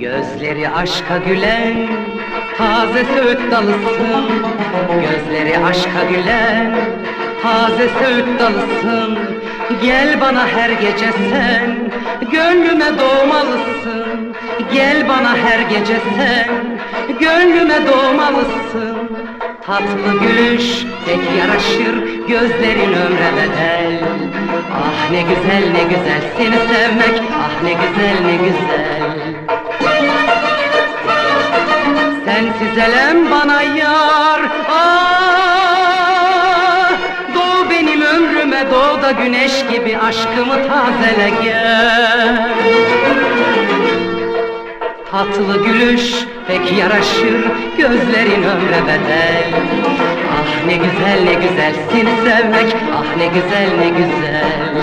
Gözleri aşka gülen taze söğüt dalısın Gözleri aşka gülen taze söğüt dalısın Gel bana her gece sen gönlüme doğmalısın. Gel bana her gece sen gönlüme doğmalısın. Tatlı gülüş pek yaraşır gözlerin ömre bedel. Ah ne güzel ne güzel seni sevmek. Ah ne güzel ne güzel Sensiz elem bana yar ah, Doğu benim ömrüme doğu da güneş gibi aşkımı tazele gel. Tatlı gülüş pek yaraşır gözlerin ömre bedel. Ah ne güzel ne güzel seni sevmek ah ne güzel ne güzel